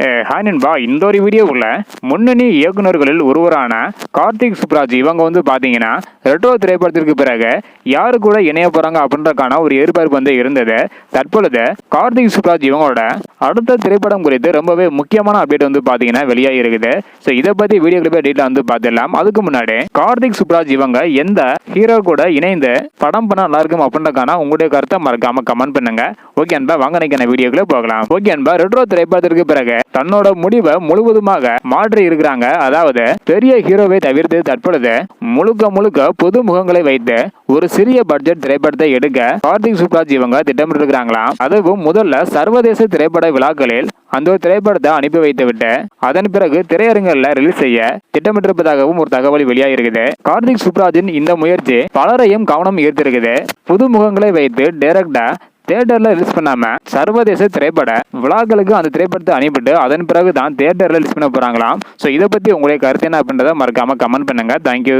Hi நண்பா. இந்த ஒரு வீடியோவில் முன்னணி இயக்குனர்களில் ஒருவரான கார்த்திக் சுப்ராஜ் இவங்க வந்து பார்த்தீங்கன்னா ரெட்ரோ திரைப்படத்திற்கு பிறகு யாரு கூட இணைய போகிறாங்க அப்படின்றக்கான ஒரு எதிர்பார்ப்பு வந்து இருந்தது. தற்பொழுது கார்த்திக் சுப்ராஜ் இவங்களோட அடுத்த திரைப்படம் குறித்து ரொம்பவே முக்கியமான அப்டேட் வந்து பார்த்தீங்கன்னா வெளியாகி இருக்குது ஸோ இதை பற்றி வீடியோ கிளிப்பை டீட்டெயில் வந்து பார்த்துடலாம். அதுக்கு முன்னாடி கார்த்திக் சுப்ராஜ் இவங்க எந்த ஹீரோ கூட இணைந்து படம் பண்ண நல்லா இருக்கும் அப்படின்றக்கான உங்களுடைய கருத்தை மறக்காம கமெண்ட் பண்ணுங்க. ஓகே அன்பா வாங்க நினைக்கிற வீடியோக்குள்ளே போகலாம். ஓகே அன்பா ரெட்ரோ திரைப்படத்திற்கு பிறகு தன்னோட முடிவை முழுவதுமாக மாற்றி இருக்கிறாங்க. அதாவது பெரிய ஹீரோவை தவிர்த்து தற்பொழுது முழுக்க முழுக்க புது முகங்களை வைத்து ஒரு சிறிய பட்ஜெட் திரைப்படத்தை எடுக்க கார்த்திக் சுப்ராஜ் இவங்க திட்டமிட்டிருக்கிறாங்களாம் அதுவும் முதல்ல சர்வதேச திரைப்பட விழாக்களில் அந்த ஒரு திரைப்படத்தை அனுப்பி வைத்துவிட்டு அதன் பிறகு திரையரங்குகளில் ரிலீஸ் செய்ய திட்டமிட்டிருப்பதாகவும் ஒரு தகவல் வெளியாகிருக்குது கார்த்திக் சுப்ராஜின் இந்த முயற்சி பலரையும் கவனம் ஈர்த்திருக்குது. புது முகங்களை வைத்து டைரக்டா தியேட்டர்ல ரிலீஸ் பண்ணாம சர்வதேச திரைப்பட விழாக்களுக்கு அந்த திரைப்படத்தை அனுப்பிட்டு அதன் பிறகு தான் தியேட்டர்ல ரிலீஸ் பண்ண போறாங்களாம். ஸோ இதை பத்தி உங்களுடைய கருத்து என்ன அப்படின்றத மறக்காம கமெண்ட் பண்ணுங்க. தேங்க்யூ